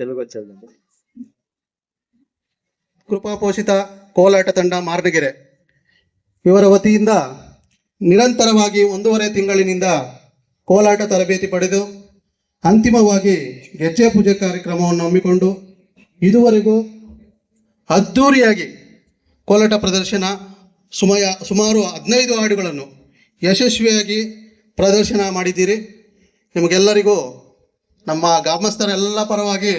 తెలుగు వచ్చేదండి ಕೃಪಾಪೋಷಿತ ಕೋಲಾಟ ತಂಡ ಮಾರ್ನಗೆರೆ ಇವರ ವತಿಯಿಂದ ನಿರಂತರವಾಗಿ ಒಂದೂವರೆ ತಿಂಗಳಿನಿಂದ ಕೋಲಾಟ ತರಬೇತಿ ಪಡೆದು ಅಂತಿಮವಾಗಿ ಗೆಜ್ಜೆ ಪೂಜೆ ಕಾರ್ಯಕ್ರಮವನ್ನು ಹಮ್ಮಿಕೊಂಡು ಇದುವರೆಗೂ ಅದ್ಧೂರಿಯಾಗಿ ಕೋಲಾಟ ಪ್ರದರ್ಶನ ಸುಮಯ ಸುಮಾರು ಹದಿನೈದು ಹಾಡುಗಳನ್ನು ಯಶಸ್ವಿಯಾಗಿ ಪ್ರದರ್ಶನ ಮಾಡಿದ್ದೀರಿ ನಿಮಗೆಲ್ಲರಿಗೂ ನಮ್ಮ ಗ್ರಾಮಸ್ಥರೆಲ್ಲ ಪರವಾಗಿ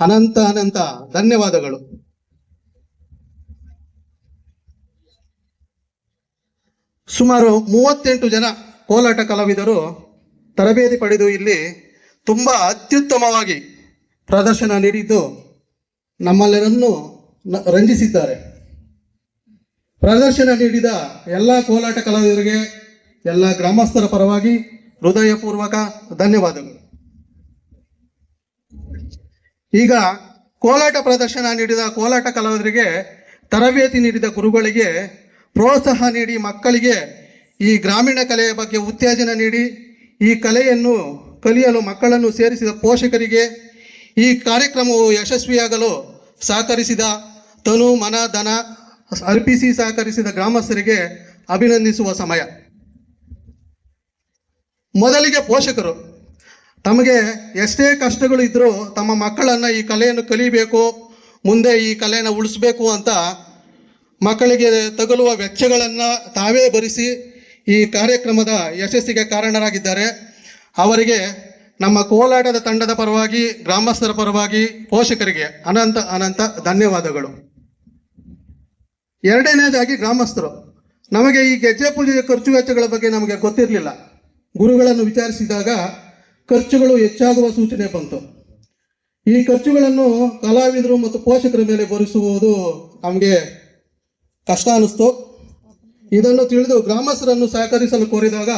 ಅನಂತ ಅನಂತ ಧನ್ಯವಾದಗಳು. ಸುಮಾರು ಮೂವತ್ತೆಂಟು ಜನ ಕೋಲಾಟ ಕಲಾವಿದರು ತರಬೇತಿ ಪಡೆದು ಇಲ್ಲಿ ತುಂಬಾ ಅತ್ಯುತ್ತಮವಾಗಿ ಪ್ರದರ್ಶನ ನೀಡಿದ್ದು ನಮ್ಮೆಲ್ಲರನ್ನು ರಂಜಿಸಿದ್ದಾರೆ. ಪ್ರದರ್ಶನ ನೀಡಿದ ಎಲ್ಲ ಕೋಲಾಟ ಕಲಾವಿದರಿಗೆ, ಎಲ್ಲ ಗ್ರಾಮಸ್ಥರ ಪರವಾಗಿ ಹೃದಯಪೂರ್ವಕ ಧನ್ಯವಾದಗಳು. ಈಗ ಕೋಲಾಟ ಪ್ರದರ್ಶನ ನೀಡಿದ ಕೋಲಾಟ ಕಲಾವಿದರಿಗೆ ತರಬೇತಿ ನೀಡಿದ ಗುರುಗಳಿಗೆ ಪ್ರೋತ್ಸಾಹ ನೀಡಿ ಮಕ್ಕಳಿಗೆ ಈ ಗ್ರಾಮೀಣ ಕಲೆಯ ಬಗ್ಗೆ ಉತ್ತೇಜನ ನೀಡಿ, ಈ ಕಲೆಯನ್ನು ಕಲಿಯಲು ಮಕ್ಕಳನ್ನು ಸೇರಿಸಿದ ಪೋಷಕರಿಗೆ ಈ ಕಾರ್ಯಕ್ರಮವು ಯಶಸ್ವಿಯಾಗಲು ಸಹಕರಿಸಿದ ತನು, ಮನ, ಧನ ಅರ್ಪಿಸಿ ಸಹಕರಿಸಿದ ಗ್ರಾಮಸ್ಥರಿಗೆ ಅಭಿನಂದಿಸುವ ಸಮಯ. ಮೊದಲಿಗೆ ಪೋಷಕರು. ತಮಗೆ ಎಷ್ಟೇ ಕಷ್ಟಗಳು ಇದ್ರೂ ತಮ್ಮ ಮಕ್ಕಳನ್ನ ಈ ಕಲೆಯನ್ನು ಕಲಿಬೇಕು, ಮುಂದೆ ಈ ಕಲೆಯನ್ನು ಉಳಿಸ್ಬೇಕು ಅಂತ ಮಕ್ಕಳಿಗೆ ತಗಲುವ ವೆಚ್ಚಗಳನ್ನು ತಾವೇ ಭರಿಸಿ ಈ ಕಾರ್ಯಕ್ರಮದ ಯಶಸ್ಸಿಗೆ ಕಾರಣರಾಗಿದ್ದಾರೆ. ಅವರಿಗೆ ನಮ್ಮ ಕೋಲಾಟದ ತಂಡದ ಪರವಾಗಿ, ಗ್ರಾಮಸ್ಥರ ಪರವಾಗಿ, ಪೋಷಕರಿಗೆ ಅನಂತ ಅನಂತ ಧನ್ಯವಾದಗಳು. ಎರಡನೇದಾಗಿ ಗ್ರಾಮಸ್ಥರು. ನಮಗೆ ಈ ಗೆಜ್ಜೆ ಪೂಜೆಯ ಖರ್ಚು ವೆಚ್ಚಗಳ ಬಗ್ಗೆ ನಮಗೆ ಗೊತ್ತಿರಲಿಲ್ಲ. ಗುರುಗಳನ್ನು ವಿಚಾರಿಸಿದಾಗ ಖರ್ಚುಗಳು ಹೆಚ್ಚಾಗುವ ಸೂಚನೆ ಬಂತು. ಈ ಖರ್ಚುಗಳನ್ನು ಕಲಾವಿದರು ಮತ್ತು ಪೋಷಕರ ಮೇಲೆ ಭರಿಸುವುದು ನಮಗೆ ಕಷ್ಟ ಅನಿಸ್ತು. ಇದನ್ನು ತಿಳಿದು ಗ್ರಾಮಸ್ಥರನ್ನು ಸಹಕರಿಸಲು ಕೋರಿದಾಗ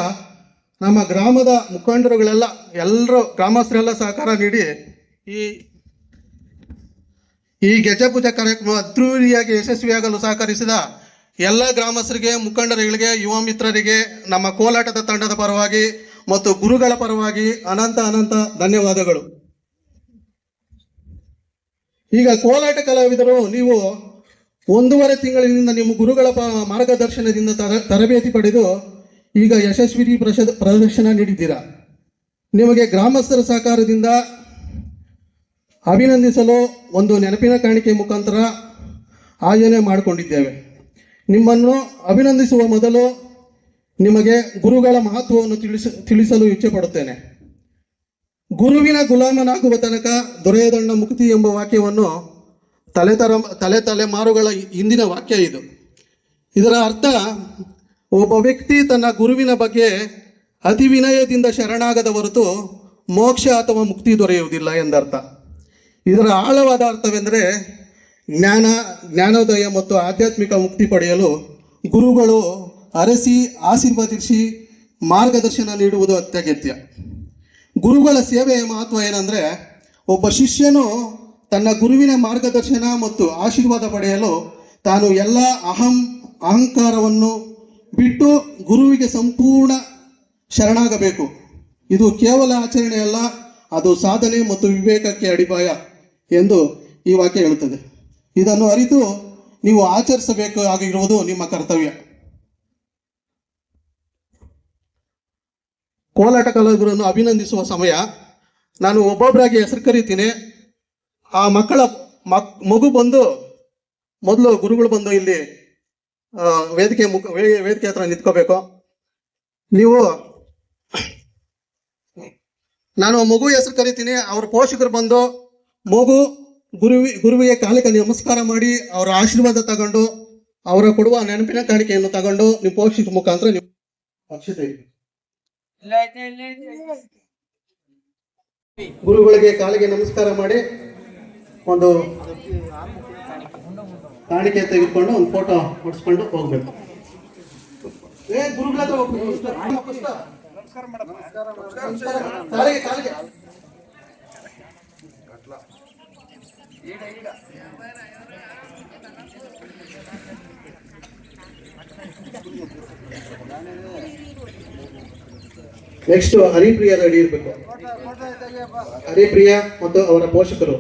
ನಮ್ಮ ಗ್ರಾಮದ ಮುಖಂಡರುಗಳೆಲ್ಲ, ಎಲ್ಲರೂ ಗ್ರಾಮಸ್ಥರೆಲ್ಲ ಸಹಕಾರ ನೀಡಿ ಈ ಈ ಗೆಜ್ಜೆ ಪೂಜಾ ಕಾರ್ಯಕ್ರಮ ಅದ್ರೂರಿಯಾಗಿ ಯಶಸ್ವಿಯಾಗಲು ಸಹಕರಿಸಿದ ಎಲ್ಲ ಗ್ರಾಮಸ್ಥರಿಗೆ, ಮುಖಂಡರುಗಳಿಗೆ, ಯುವ ಮಿತ್ರರಿಗೆ ನಮ್ಮ ಕೋಲಾಟದ ತಂಡದ ಪರವಾಗಿ ಮತ್ತು ಗುರುಗಳ ಪರವಾಗಿ ಅನಂತ ಅನಂತ ಧನ್ಯವಾದಗಳು. ಈಗ ಕೋಲಾಟ ಕಲಾವಿದರು, ನೀವು ಒಂದೂವರೆ ತಿಂಗಳಿನಿಂದ ನಿಮ್ಮ ಗುರುಗಳ ಮಾರ್ಗದರ್ಶನದಿಂದ ತರ- ತರಬೇತಿ ಪಡೆದು ಈಗ ಯಶಸ್ವಿ ಪ್ರಶ- ಪ್ರದರ್ಶನ ನೀಡಿದ್ದೀರಾ. ನಿಮಗೆ ಗ್ರಾಮಸ್ಥರ ಸಹಕಾರದಿಂದ ಅಭಿನಂದಿಸಲು ಒಂದು ನೆನಪಿನ ಕಾಣಿಕೆ ಮುಖಾಂತರ ಆಯೋಜನೆ ಮಾಡಿಕೊಂಡಿದ್ದೇವೆ. ನಿಮ್ಮನ್ನು ಅಭಿನಂದಿಸುವ ಮೊದಲು ನಿಮಗೆ ಗುರುಗಳ ಮಹತ್ವವನ್ನು ತಿಳಿಸ, ತಿಳಿಸಲು ಇಚ್ಛೆ ಪಡುತ್ತೇನೆ. ಗುರುವಿನ ಗುಲಾಮನಾಗುವ ತನಕ ದೊರೆಯದಣ್ಣ ಮುಕ್ತಿ ಎಂಬ ವಾಕ್ಯವನ್ನು ತಲೆ ತರ, ತಲೆ ತಲೆಮಾರುಗಳ ಹಿಂದಿನ ವಾಕ್ಯ ಇದು. ಇದರ ಅರ್ಥ, ಒಬ್ಬ ವ್ಯಕ್ತಿ ತನ್ನ ಗುರುವಿನ ಬಗ್ಗೆ ಅತಿ ವಿನಯದಿಂದ ಶರಣಾಗದ ಹೊರತು ಮೋಕ್ಷ ಅಥವಾ ಮುಕ್ತಿ ದೊರೆಯುವುದಿಲ್ಲ ಎಂದರ್ಥ. ಇದರ ಆಳವಾದ ಅರ್ಥವೆಂದರೆ ಜ್ಞಾನ, ಜ್ಞಾನೋದಯ ಮತ್ತು ಆಧ್ಯಾತ್ಮಿಕ ಮುಕ್ತಿ ಪಡೆಯಲು ಗುರುಗಳು ಅರಸಿ ಆಶೀರ್ವದಿಸಿ ಮಾರ್ಗದರ್ಶನ ನೀಡುವುದು ಅತ್ಯಗತ್ಯ. ಗುರುಗಳ ಸೇವೆಯ ಮಹತ್ವ ಏನಂದ್ರೆ, ಒಬ್ಬ ಶಿಷ್ಯನು ತನ್ನ ಗುರುವಿನ ಮಾರ್ಗದರ್ಶನ ಮತ್ತು ಆಶೀರ್ವಾದ ಪಡೆಯಲು ತಾನು ಎಲ್ಲ ಅಹಂ ಅಹಂಕಾರವನ್ನು ಬಿಟ್ಟು ಗುರುವಿಗೆ ಸಂಪೂರ್ಣ ಶರಣಾಗಬೇಕು. ಇದು ಕೇವಲ ಆಚರಣೆಯಲ್ಲ ಅದು ಸಾಧನೆ ಮತ್ತು ವಿವೇಕಕ್ಕೆ ಅಡಿಪಾಯ ಎಂದು ಈ ವಾಕ್ಯ ಹೇಳುತ್ತದೆ. ಇದನ್ನು ಅರಿತು ನೀವು ಆಚರಿಸಬೇಕು ಆಗಿರುವುದು ನಿಮ್ಮ ಕರ್ತವ್ಯ. ಕೋಲಾಟ ಕಲಾವಿದರನ್ನು ಅಭಿನಂದಿಸುವ ಸಮಯ ನಾನು ಒಬ್ಬೊಬ್ಬರಾಗಿ ಹೆಸರು ಕರಿತೀನಿ. ಆ ಮಕ್ಕಳ ಮಕ್, ಮಗು ಬಂದು, ಮೊದಲು ಗುರುಗಳು ಬಂದು ಇಲ್ಲಿ ವೇದಿಕೆ ಮುಖ ವೇದಿಕೆ ಹತ್ರ ನಿಂತ್ಕೋಬೇಕು. ನೀವು, ನಾನು ಮಗು ಹೆಸರು ಕರಿತೀನಿ. ಅವ್ರ ಪೋಷಕರು ಬಂದು, ಮಗು ಗುರುವಿ, ಗುರುವಿಗೆ ಕಾಲಿಕ ನಮಸ್ಕಾರ ಮಾಡಿ, ಅವರ ಆಶೀರ್ವಾದ ತಗೊಂಡು, ಅವರ ಕೊಡುವ ನೆನಪಿನ ಕಾಣಿಕೆಯನ್ನು ತಗೊಂಡು, ನೀವು ಪೋಷಕರ ಮುಖಾಂತರ ನೀವು ಅಕ್ಷತೆ. ಗುರುಗಳಿಗೆ ಕಾಲಿಗೆ ನಮಸ್ಕಾರ ಮಾಡಿ ಒಂದು ಕಾಣಿಕೆ ತೆಗೆದುಕೊಂಡು ಒಂದು ಫೋಟೋ ಹೊಡ್ಸ್ಕೊಂಡು ಹೋಗ್ಬೇಕು. ಏ ಗುರುಗಳ ನೆಕ್ಸ್ಟ್ ಹರಿಪ್ರಿಯ ರೆಡಿ ಇರಬೇಕು. ಹರಿಪ್ರಿಯ ಮತ್ತು ಅವರ ಪೋಷಕರು.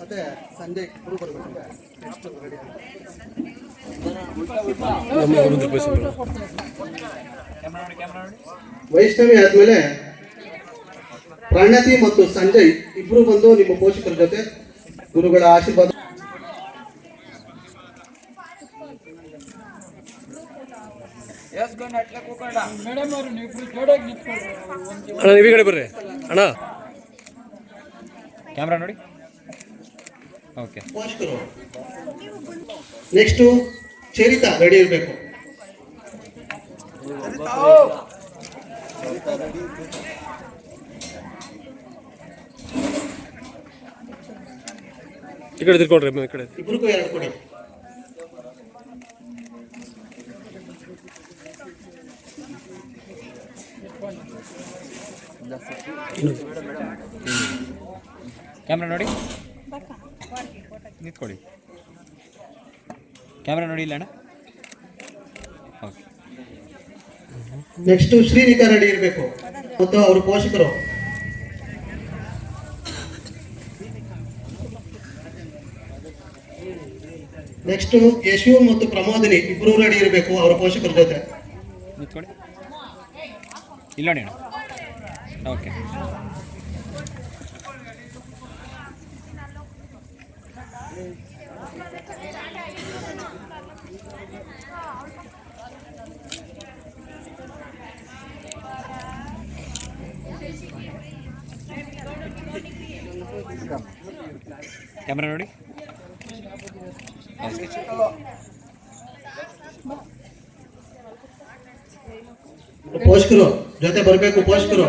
ಮತ್ತೆ ಸಂಜೆ ಇಬ್ರು ಬರ್ಬೇಕು ನೆಕ್ಸ್ಟ್ ರೆಡಿ ವೈಷ್ಣವಿ ಆದ್ಮೇಲೆ ಪ್ರಣತಿ ಮತ್ತು ಸಂಜಯ್ ಇಬ್ರು ಬಂದು ನಿಮ್ಮ ಪೋಷಕರ ಜೊತೆ ಗುರುಗಳ ಆಶೀರ್ವಾದ ಅಣ್ಣ ನೀವು ಕಡೆ ಬರ್ರಿ. ಅಣ್ಣ. ಕ್ಯಾಮ್ರಾ ನೋಡಿ. ಓಕೆ. ಪೋಷಕರು. ನೆಕ್ಸ್ಟ್ ಚರಿತಾ ರೆಡಿ ಇರಬೇಕು. ಈ ಕಡೆ ತಿರ್ಕೊಳ್ರಿ ಈ ಕಡೆ. ಇಬ್ರಿಗೂ ಎರಡು ಕೊಡಿ. ಕ್ಯಾಮ್ರಾ ನೋಡಿ? ನಿಂತ್ಕೊಳ್ಳಿ. ಕ್ಯಾಮ್ರಾ ನೋಡಿ ಇಲ್ಲ ಅಣ್ಣ? ಓಕೆ ನೆಕ್ಸ್ಟ್ ಶ್ರೀನಿಕಾ ರೆಡಿ ಇರಬೇಕು. ಮತ್ತು ಅವರು ಪೋಷಕರು. ನೆಕ್ಸ್ಟ್ ಯಶು ಮತ್ತು ಪ್ರಮೋದಿನಿ ಇಬ್ರು ರೆಡಿ ಇರಬೇಕು ಅವರ ಪೋಷಕರ ಜೊತೆ. ನಿಂತ್ಕೊಳ್ಳಿ. ಇಲ್ಲ ನೋಡಿ ಅಣ್ಣ ಓಕೆ ಕ್ಯಾಮ್ರಾ ನೋಡಿ ಓಕೆ ಪೋಷಕರು ಜೊತೆ ಬರಬೇಕು ಪೋಷಕರು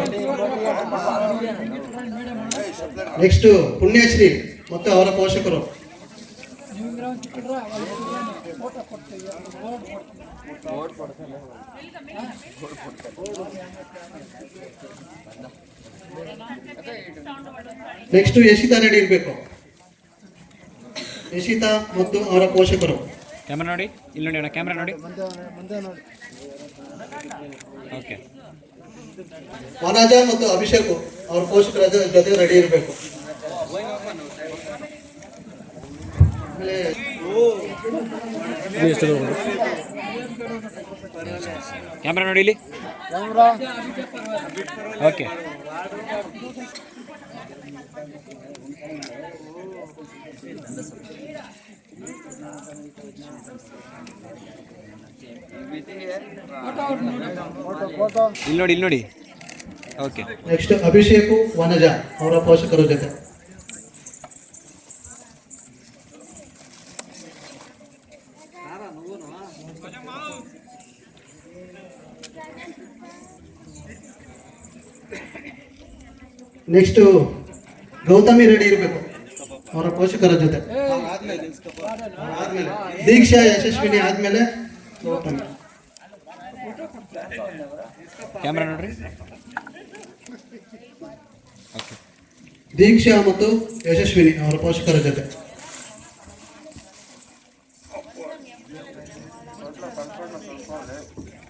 ನೆಕ್ಸ್ಟ್ ಪುಣ್ಯಶ್ರೀ ಮತ್ತು ಅವರ ಪೋಷಕರು. ನೆಕ್ಸ್ಟ್ ಯಶಿತಾ ರೆಡಿ ಇರಬೇಕು. ಯಶಿತಾ ಮತ್ತು ಅವರ ಪೋಷಕರು. ಕ್ಯಾಮ್ರಾ ನೋಡಿ ಇಲ್ಲಿ ನೋಡಿ ಅಣ್ಣ ಕ್ಯಾಮ್ರಾ ನೋಡಿ. ಓಕೆ ವನಜ ಮತ್ತು ಅಭಿಷೇಕ್ ಅವ್ರ ಪೋಷಕರ ಜೊತೆ ರೆಡಿ ಇರಬೇಕು. ಕ್ಯಾಮ್ರಾ ನೋಡಿ ಇಲ್ಲಿ. ಓಕೆ ಇಲ್ಲಿ ನೋಡಿ ಇಲ್ಲಿ ನೋಡಿ. ಓಕೆ ನೆಕ್ಸ್ಟ್ ಅಭಿಷೇಕ್ ವನಜ ಅವರ ಪೋಷಕರ ಜೊತೆ. ನೆಕ್ಸ್ಟ್ ಗೌತಮಿ ರೆಡಿ ಇರಬೇಕು. ಅವರ ಪೋಷಕರ ಜೊತೆ. ಆದ್ಮೇಲೆ ದೀಕ್ಷಾ ಯಶಸ್ವಿನಿ ಆದ್ಮೇಲೆ ನೋಡ್ರಿ. ದೀಕ್ಷಾ ಮತ್ತು ಯಶಸ್ವಿನಿ ಅವರ ಪೋಷಕರ ಜೊತೆ.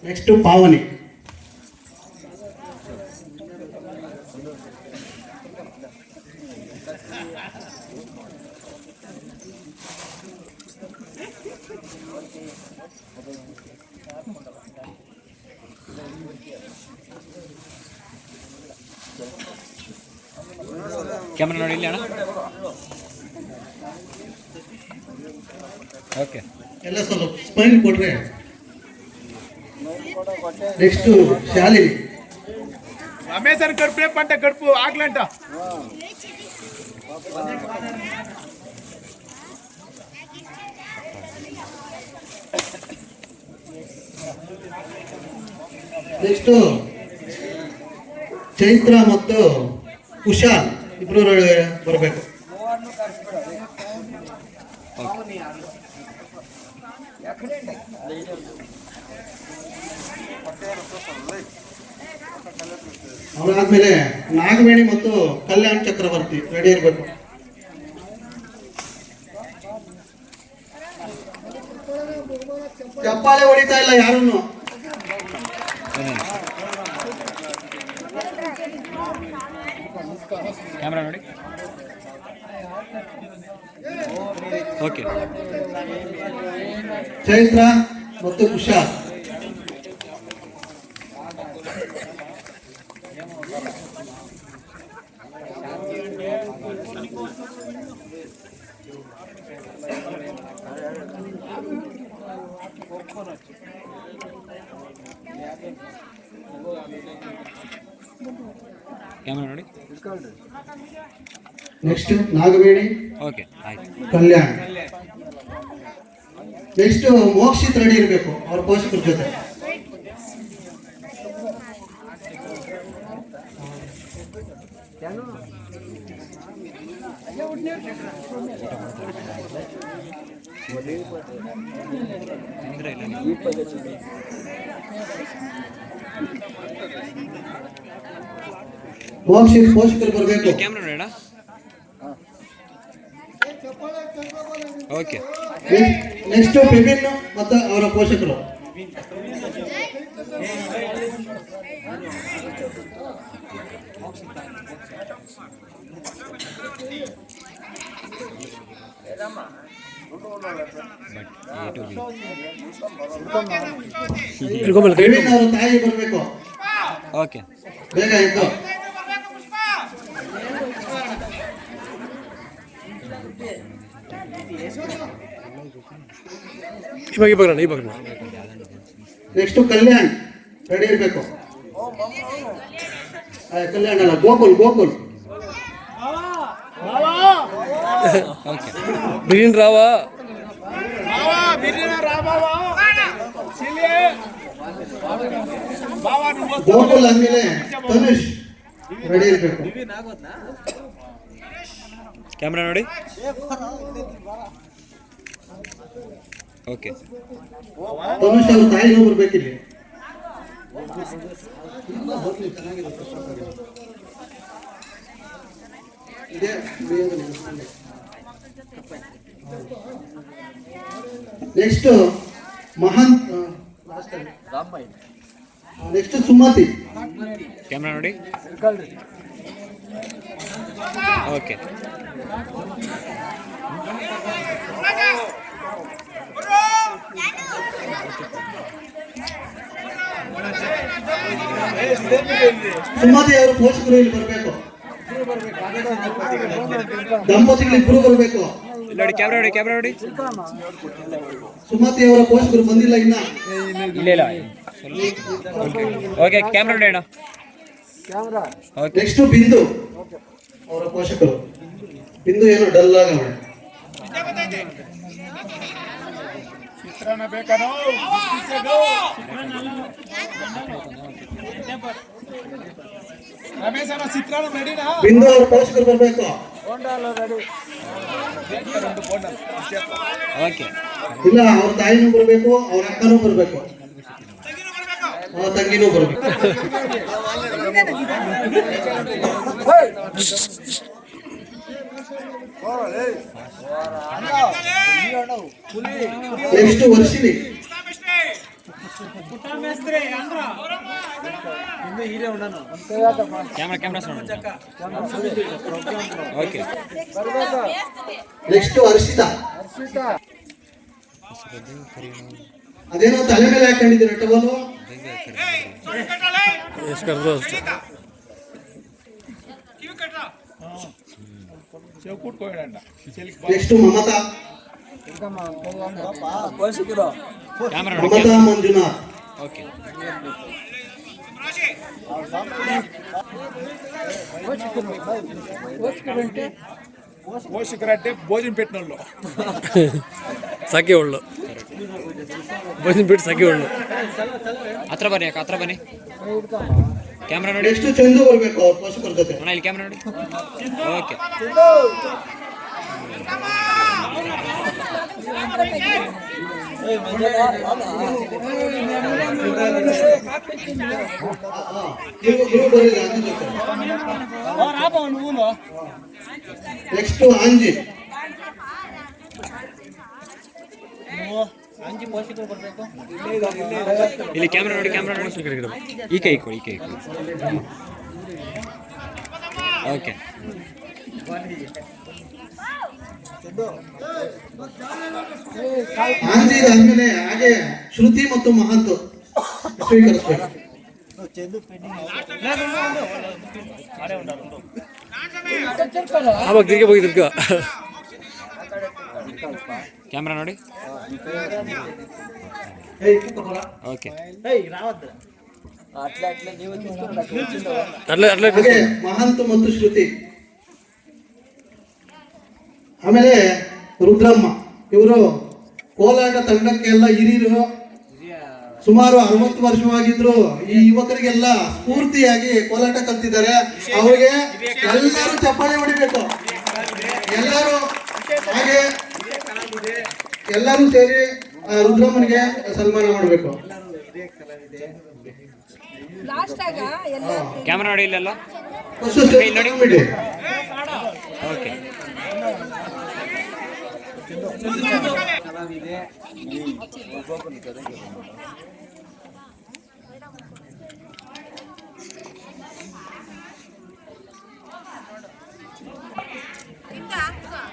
ನೆಕ್ಸ್ಟ್ ಪಾವನಿ. ಕ್ಯಾಮ್ರಾ ನೋಡಿ ಇಲ್ಲಿ ಅಣ್ಣ ಓಕೆ ಎಲ್ಲ ಸ್ವಲ್ಪ ಸ್ಮೈಲ್ ಕೊಟ್ರೆ ನೆಕ್ಸ್ಟ್ ಶಾಲಿನಿ రమేష్ అని కడుపు పంట కడుపు ఆకలంట ನೆಕ್ಸ್ಟ್ ಚೈತ್ರ ಮತ್ತು ಕುಶಾಲ್ ಇಬ್ರು ಬರಬೇಕು. ಅವರಾದ್ಮೇಲೆ ನಾಗವೇಣಿ ಮತ್ತು ಕಲ್ಯಾಣ್ ಚಕ್ರವರ್ತಿ ರೆಡಿ ಇರಬೇಕು. ಚಪ್ಪಾಳೆ ಹೊಡಿತಾ ಇಲ್ಲ ಯಾರನ್ನು ಕ್ಯಾಮ್ರಾ ನೋಡಿ ಓಕೆ ಚೈತ್ರ ಮತ್ತು ಕುಶಾಲ್ ಕ್ಯಾಮ್ರಾ ನೋಡಿ ನೆಕ್ಸ್ಟ್ ನಾಗವೇಣಿ ಓಕೆ ಆಯ್ತು ಕಲ್ಯಾಣ್ ನೆಕ್ಸ್ಟ್ ಮೋಕ್ಷಿತ್ ರೆಡಿ ಇರಬೇಕು ಅವ್ರ ಪೋಷಕರ ಜೊತೆ. ತೊಂದರೆ ಇಲ್ಲ ನೀವು ಪೋಷಕರು ಬರಬೇಕು. ಓಕೆ ನೆಕ್ಸ್ಟ್ ಬಿಪಿನ್ ಮತ್ತು ಅವರ ಪೋಷಕರು. ತಾಯಿ ಬರಬೇಕು. ಓಕೆ ಬೇಗ ಇದ್ದು ಇವಾಗ ಈ ಇವಾಗ ನೆಕ್ಸ್ಟ್ ಕಲ್ಯಾಣ್ ರೆಡಿ ಇರಬೇಕು? ಕಲ್ಯಾಣ್ ಅಲ್ಲ ಗೋಕುಲ್ ಗೋಕುಲ್. ಬಿರಿನ್ ರಾವ. ಗೋಕುಲ್ ಅಂದಮೇಲೆ ತನುಷ್ ರೆಡಿ ಇರಬೇಕು. ಕ್ಯಾಮ್ರಾ ನೋಡಿ. Okay. Next Mahan next Sumati camera ನೋಡಿ. ಓಕೆ. ಸುಮತಿ ಅವರು ಪೋಷಕರು ಇಲ್ಲಿ ಬರಬೇಕು? ದಂಪತಿಗಳು ಇಬ್ಬರು ಬರಬೇಕು? ಇಲ್ಲಿ ನೋಡಿ ಕ್ಯಾಮ್ರಾ ನೋಡಿ ಕ್ಯಾಮ್ರಾ ನೋಡಿ. ಸುಮತಿ ಅವರ ಪೋಷಕರು ಬಂದಿಲ್ಲ ಇನ್ನ? ಇಲ್ಲ ಇಲ್ಲ. ಓಕೆ ಕ್ಯಾಮ್ರಾ ನೋಡಿ ಅಣ್ಣ. ಓಕೆ ನೆಕ್ಸ್ಟ್ ಬಿಂದು. ಅವರ ಪೋಷಕರು. ಬಿಂದು ಏನು ಡಲ್ ಆಗ ಬಿಂದು ಅವ್ರ ಪೋಷಕರು ಬರಬೇಕು. ಓಕೆ. ಇಲ್ಲ ಅವ್ರ ತಾಯಿನೂ ಬರಬೇಕು ಅವ್ರ ಅಕ್ಕನೂ ಬರಬೇಕು. ಅವ್ರ ತಂಗಿನೂ ಬರಬೇಕು. ಸೌಂಡ್ ಓಕೆ ನೆಕ್ಸ್ಟ್ ಹರ್ಷಿತ ಅದೇನೋ ತಲೆ ಮೇಲೆ ಹಾಕೊಂಡಿದ್ದೀರ ಟವಲು ಎಷ್ಟು నెక్స్ట్ మమత. మమత మంజునాథ్. ఓకే. పోషకరంటే భోజనం పెట్టిన వాళ్ళు సఖివాళ్ళు. భోజనం పెట్టి సఖివాళ్ళు. అత్ర బని అత్ర ಕ್ಯಾಮ್ರಾ ನೋಡಿ. ಎಷ್ಟು ಚಂದ ಬರಬೇಕು ಅವ್ರ ಪೋಷಕರ ಜೊತೆ? ಅಣ್ಣ ಇಲ್ಲಿ ಕ್ಯಾಮ್ರಾ ನೋಡಿ. Okay next Anji. ಇಲ್ಲಿ ಕ್ಯಾಮ್ರಾ ನೋಡಿ ಕ್ಯಾಮ್ರಾ ನೋಡಿ ಈ ಕೈ ಕೊಡಿ ಈ ಕೈ ಕೊಡಿ. ಓಕೆ ಆದ್ಮೇಲೆ ಹಾಗೆ ಶ್ರುತಿ ಮತ್ತು ಮಹಂತ್ ಸ್ವೀಕರಿಸ್ಬೇಕು. ಅವಾಗ ತಿರ್ಗಿ ಹೋಗಿ ತಿರ್ಗ. ಕ್ಯಾಮ್ರಾ ನೋಡಿ. ಓಕೆ ಮಹಂತ ಮತ್ತು ಶ್ರುತಿ. ಆಮೇಲೆ ರುದ್ರಮ್ಮ. ಇವರು ಕೋಲಾಟ ತಂಡಕ್ಕೆಲ್ಲ ಹಿರಿಯರು ಸುಮಾರು ಅರವತ್ತು ವರ್ಷವಾಗಿದ್ರು. ಈ ಯುವಕರಿಗೆಲ್ಲ ಸ್ಫೂರ್ತಿಯಾಗಿ ಕೋಲಾಟ ಕಲ್ತಿದ್ದಾರೆ. ಅವರಿಗೆ ಎಲ್ಲರೂ ಚಪ್ಪಾಳೆ ಹೊಡಿಬೇಕು. ಎಲ್ಲರೂ ಹಾಗೆ ಎಲ್ಲರೂ ಸೇರಿ ಆ, ರುದ್ರಮ್ಮನಿಗೆ ಸನ್ಮಾನ ಮಾಡಬೇಕು ಲಾಸ್ಟ್ ಆಗ ಎಲ್ಲ ಕ್ಯಾಮ್ರಾ ನೋಡಿ ಇಲ್ಲೆಲ್ಲ ಬಿಡಿ ಓಕೆ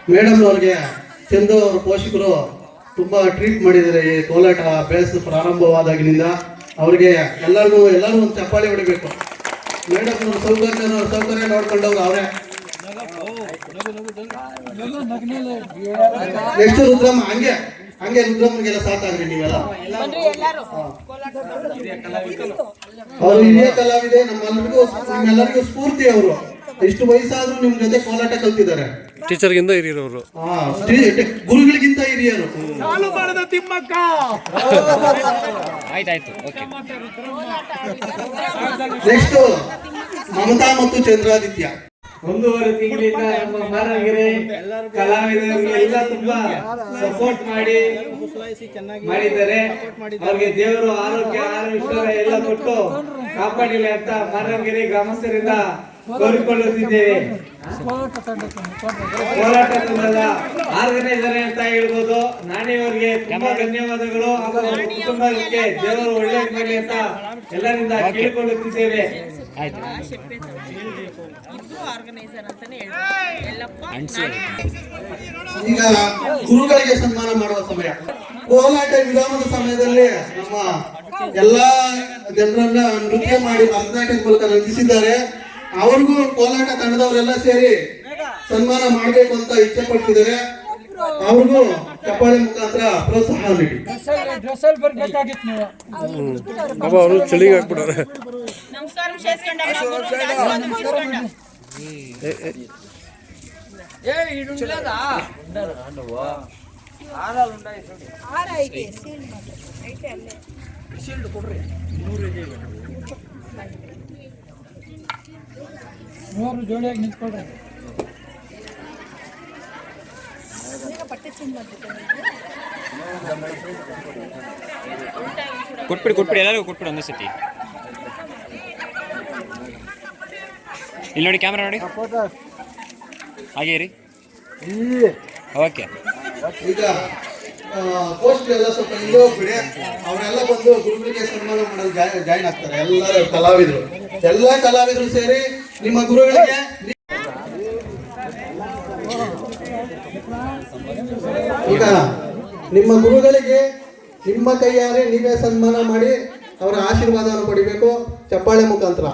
ಮೇಡಮ್ ಅವ್ರಿಗೆ ಚಂದು ಅವ್ರ ಪೋಷಕರು ತುಂಬಾ ಟ್ರೀಟ್ ಮಾಡಿದ್ದಾರೆ ಈ ಕೋಲಾಟ ಬೇಸ್ ಪ್ರಾರಂಭವಾದಾಗಿನಿಂದ. ಅವ್ರಿಗೆ ಎಲ್ಲರಿಗೂ ಎಲ್ಲರೂ ಒಂದು ಚಪ್ಪಾಳಿ ಹೊಡಿಬೇಕು. ಮೇಡಮ್ ಅವ್ರ ಸೌಕರ್ಯ ಸೌಕರ್ಯ ನೋಡ್ಕೊಂಡವ್ರು ಅವರೇ. ನೆಕ್ಸ್ಟ್ ರುದ್ರಮ್ಮ ಹಂಗೆ ಹಂಗೆ ರುದ್ರಮ್ಮನಿಗೆಲ್ಲ ಸಾಕಾಗ್ರಿ ನೀವೆಲ್ಲ. ಅವ್ರು ಇದೇ ಅವರು ಹಿರಿಯ ಕಲಾವಿದೆ ನಮ್ಮೆಲ್ಲರಿಗೂ ನಿಮ್ಮೆಲ್ಲರಿಗೂ ಸ್ಫೂರ್ತಿ ಅವರು. ಇಷ್ಟು ವಯಸ್ಸಾದ್ರೂ ನಿಮ್ ಜೊತೆ ಕೋಲಾಟ ಕಲ್ತಿದ್ದಾರೆ. ಟೀಚರ್ಗಿಂತ ಹಿರಿಯರವರು. ಹಾ ಗುರುಗಳಿಗಿಂತ ಹಿರಿಯರು. ಸಾಲು ಮಾಡದ ತಿಮ್ಮಕ್ಕ. ಆಯ್ತಾಯ್ತು ಓಕೆ. ನೆಕ್ಸ್ಟ್ ಮಮತಾ ಮತ್ತು ಚಂದ್ರಾದಿತ್ಯ. ಒಂದೂವರೆ ತಿಂಗಳಿಂದ ನಮ್ಮ ಮಾನವಗಿರಿ ಕಲಾವಿದರಿಗೆ ಎಲ್ಲ ತುಂಬಾ ಸಪೋರ್ಟ್ ಮಾಡಿ ಮಾಡಿದ್ದಾರೆ. ಅವ್ರಿಗೆ ದೇವರು ಆರೋಗ್ಯ ಆರೋಗ್ಯ ಎಲ್ಲ ಕೊಟ್ಟು ಕಾಪಾಡಿಲ್ಲ ಅಂತ ಮಾರಾಗಿರಿ ಗ್ರಾಮಸ್ಥರಿಂದ ಕೋರಿಕೊಳ್ಳುತ್ತಿದ್ದೇವೆ ಹೋರಾಟದಲ್ಲ ಆರ್ಗನೈಸರ್ ಅಂತ ಹೇಳ್ಬೋದು. ನಾಣಿಯವರಿಗೆ ತುಂಬಾ ಧನ್ಯವಾದಗಳು ಅವ್ರ ಕುಟುಂಬಕ್ಕೆ ದೇವರು ಒಳ್ಳೆ ಮಾಡಲಿ ಅಂತ ಎಲ್ಲರಿಂದ ಕೇಳಿಕೊಳ್ಳುತ್ತಿದ್ದೇವೆ. ಈಗ ಗುರುಗಳಿಗೆ ಸನ್ಮಾನ ಮಾಡುವ ಸಮಯ. ಕೋಲಾಟ ವಿರಾಮದ ಸಮಯದಲ್ಲಿ ನಮ್ಮ ಎಲ್ಲಾ ಜನರನ್ನ ನೃತ್ಯ ಮಾಡಿ ಭರತನಾಟ್ಯದ ಮೂಲಕ ರಂಜಿಸಿದ್ದಾರೆ. ಅವ್ರಿಗೂ ಕೋಲಾಟ ತಂಡದವರೆಲ್ಲ ಸೇರಿ ಸನ್ಮಾನ ಮಾಡಬೇಕು ಅಂತ ಇಚ್ಛೆ ಪಡ್ತಿದ್ದಾರೆ. ಅವ್ರಿಗೂ ಚಪ್ಪಾಳೆ ಮುಖಾಂತರ ಪ್ರೋತ್ಸಾಹ ನೀಡಿ. ಅವರು ಚಳಿಗೆ ಹಾಕ್ಬಿಡೋರೆ. ನಮಸ್ಕಾರ ಸೇಸ್ಕೊಂಡ ಜೋಡಿಯಾಗಿ ಮಾಡ್ಬೇಕು ಕೊಟ್ಬಿಡಿ ಕೊಟ್ಬಿಡಿ ಎಲ್ಲರಿಗೂ ಕೊಟ್ಬಿಡಿ ಒಂದೇ ಸತಿ. ಇಲ್ಲಿ ನೋಡಿ ಕ್ಯಾಮ್ರಾ ನೋಡಿ. ಹಾಗೆ ರೀ ಓಕೆ ಈಗ ಪೋಸ್ಟ್ ಎಲ್ಲ ಸ್ವಲ್ಪ ಹಿಂದೆ ಹೋಗ್ಬಿಡಿ. ಅವರೆಲ್ಲ ಬಂದು ಗುರುಗಳಿಗೆ ಸನ್ಮಾನ ಮಾಡಲು ಜಾಯಿನ್ ಆಗ್ತಾರೆ. ಎಲ್ಲ ಕಲಾವಿದರು. ಎಲ್ಲ ಕಲಾವಿದರು ಸೇರಿ ನಿಮ್ಮ ಗುರುಗಳಿಗೆ ಈಗ ನಿಮ್ಮ ಗುರುಗಳಿಗೆ ನಿಮ್ಮ ಕೈಯಾರೆ ನೀವೇ ಸನ್ಮಾನ ಮಾಡಿ ಅವರ ಆಶೀರ್ವಾದವನ್ನು ಪಡಿಬೇಕು. ಚಪ್ಪಾಳೆ ಮುಖಾಂತರ.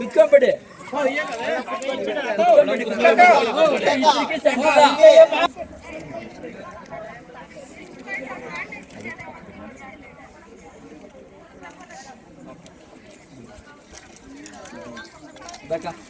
ಬಿಟ್ಕೊಂಬಿಡಿ Back up.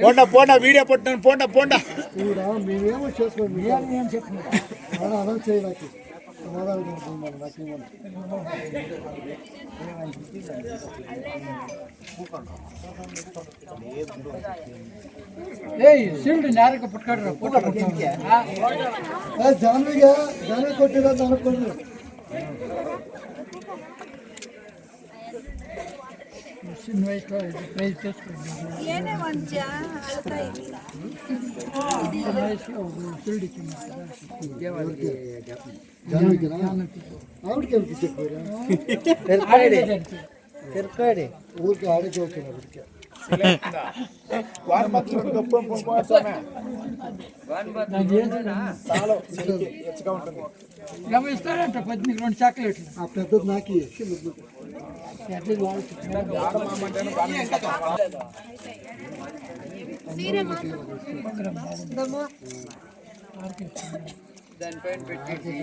పోండా పోండా వీడియో పట్టినాను పోండా పోండా కూడా మేమేమో చేసుకోండి మేము ఏం చెప్పినాం అలా అలా చేయడానికి మొదలు నాకు ಜಾನ್ವಿಗೆ ಜಾನ್ವಿ ಕೊಟ್ಟಿರೋದು ನನಗೆ ಚಿನ್ನ ವಯಸ್ಸು ವಯಸ್ಸು ಏನೇ ಮಂಚ ಅಳ್ತಾ ಇದ್ದೀರಾ ಚಿನ್ನ ವಯಸ್ಸು ಅವರು ಶಿರಡಿ ಚಿನ್ನ ಅವ್ರಿಗೆ ಅವ್ರಿಗೆ ತಿರ್ಕಾಡಿ ಊರಿಗೆ ಆಡಿಗೆ ಹೋಗ್ತೀನಿ ಅವ್ರಿಗೆ ఇస్తారంట పద్దెనిమిది రెండు చాక్లెట్లు. ఆ పెద్దది నాకు. దానిపైన పెట్టి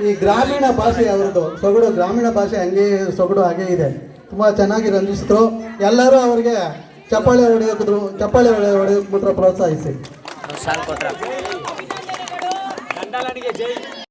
ಈ ಗ್ರಾಮೀಣ ಭಾಷೆ ಅವರದ್ದು, ಸೊಗಡು ಗ್ರಾಮೀಣ ಭಾಷೆ ಹಂಗೆ ಸೊಗಡು ಹಾಗೆ ಇದೆ. ತುಂಬಾ ಚೆನ್ನಾಗಿ ರಂಜಿಸಿದ್ರು. ಎಲ್ಲರೂ ಅವ್ರಿಗೆ ಚಪ್ಪಾಳೆ ಹೊಡೆಯೋಕಿದ್ರು ಚಪ್ಪಾಳೆ ಹೊಡೆ ಪ್ರೋತ್ಸಾಹಿಸಿ. ಸಾಲ್ ಕೊಟ್ರ